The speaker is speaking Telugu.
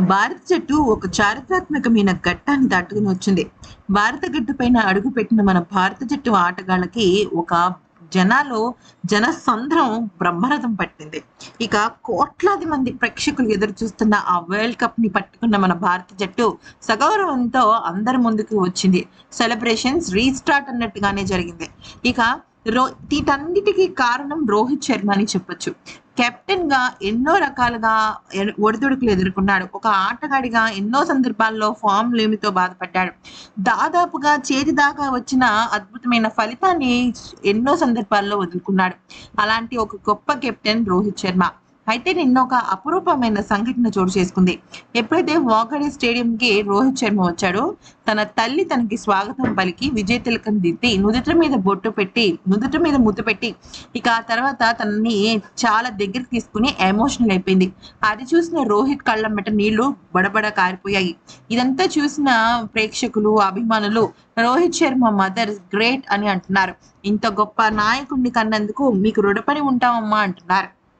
భారత జట్టు ఒక చారిత్రాత్మకమైన ఘట్టాన్ని దాటుకుని వచ్చింది. భారత గడ్డపైన అడుగుపెట్టిన మన భారత జట్టు ఆటగాళ్ళకి ఒక జనాలో జన సంద్రం బ్రహ్మరథం పట్టింది. ఇక కోట్లాది మంది ప్రేక్షకులు ఎదురు చూస్తున్న ఆ వరల్డ్ కప్ని పట్టుకున్న మన భారత జట్టు సగౌరవంతో అందరి ముందుకు వచ్చింది. సెలబ్రేషన్స్ రీస్టార్ట్ అన్నట్టుగానే జరిగింది. ఇక రో వీటన్నిటికీ కారణం రోహిత్ శర్మ అని చెప్పొచ్చు. కెప్టెన్గా ఎన్నో రకాలుగా ఒడిదుడుకులు ఎదుర్కొన్నాడు. ఒక ఆటగాడిగా ఎన్నో సందర్భాల్లో ఫామ్ లేమితో బాధపడ్డాడు. దాదాపుగా చేతి దాకా వచ్చిన అద్భుతమైన ఫలితాన్ని ఎన్నో సందర్భాల్లో వదులుకున్నాడు. అలాంటి ఒక గొప్ప కెప్టెన్ రోహిత్ శర్మ. అయితే నిన్న ఒక అపురూపమైన సంఘటన చోటు చేసుకుంది. ఎప్పుడైతే వాకడే స్టేడియంకి రోహిత్ శర్మ వచ్చాడో తన తల్లి తనకి స్వాగతం పలికి విజయ్ తిలకం దిద్ది నుదుట మీద బొట్టు పెట్టి నుదుట మీద ముద్దు పెట్టి ఇక ఆ తర్వాత తనని చాలా దగ్గరికి తీసుకుని ఎమోషనల్ అయిపోయింది. అది చూసిన రోహిత్ కళ్ళమ్మట నీళ్ళు బడబడ కారిపోయాయి. ఇదంతా చూసిన ప్రేక్షకులు అభిమానులు రోహిత్ శర్మ మదర్ గ్రేట్ అని అంటున్నారు. ఇంత గొప్ప నాయకుడిని కన్నందుకు మీకు రుణపడి ఉంటామమ్మా అంటున్నారు.